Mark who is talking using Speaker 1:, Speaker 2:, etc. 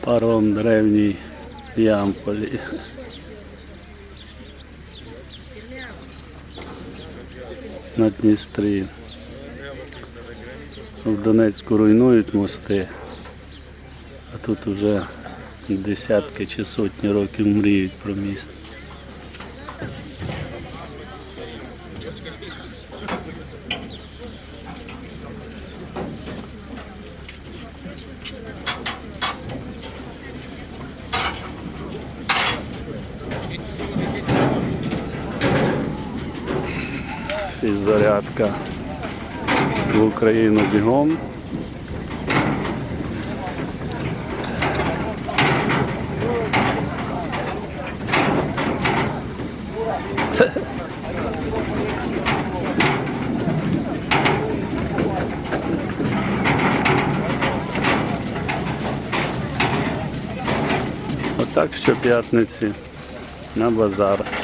Speaker 1: Паром древній Ямполі. На Дністрі. В Донецьку руйнують мости, а тут вже десятки чи сотні років мріють про міст. Фіззарядка в Україну бігом. Отак щоп'ятниці на базар.